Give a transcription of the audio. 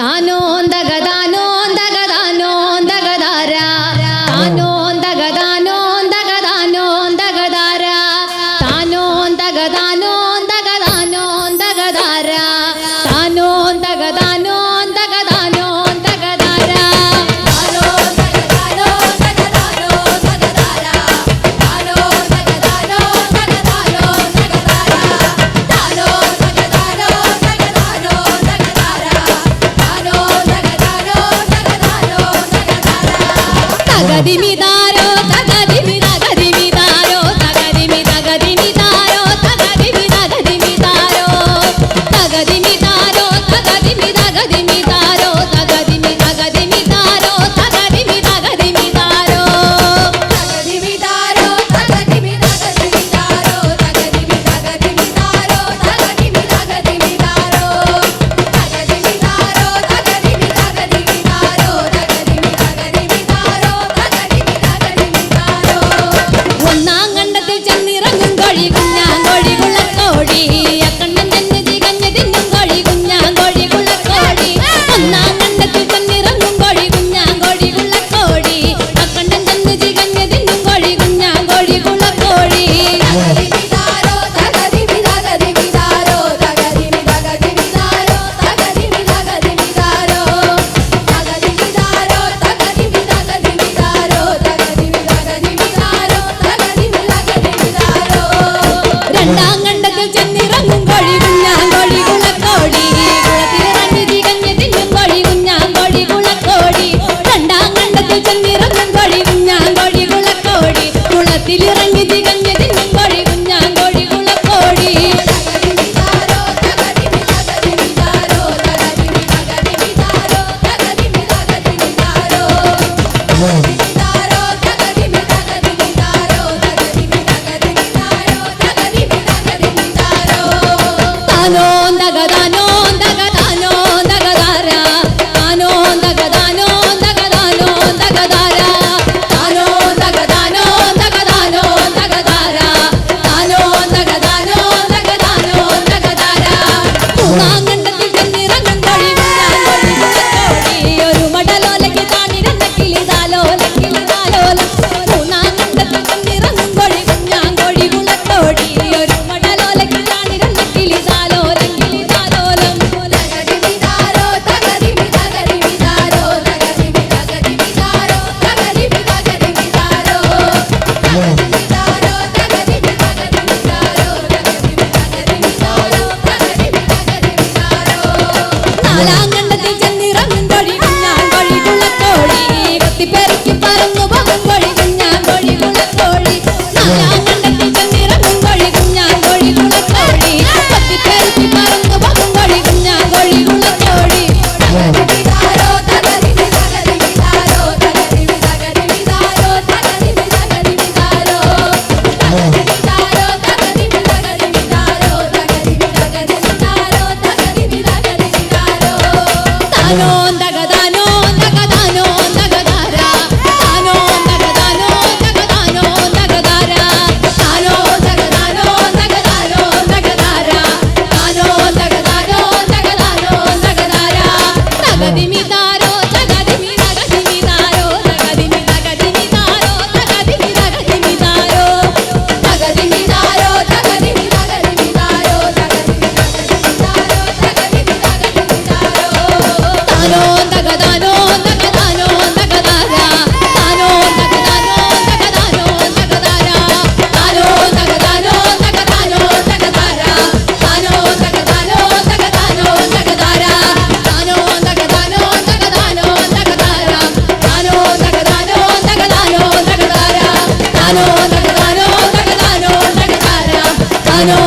Tano. Aga, കുളത്തിലിറങ്ങും കോഴി കുഞ്ഞാൻ കോഴി കുളക്കോടി കുളത്തിലിറങ്ങി തികഞ്ഞ് തിന്നും നാലാം കണ്ടത്തിൽ ചെന്നിറങ്ങും തൊഴിൽ നാൾ വഴി തുളത്തോടെ കത്തിപ്പേറി தகதானோ தகதானோ தகதானோ தகதானா தானோ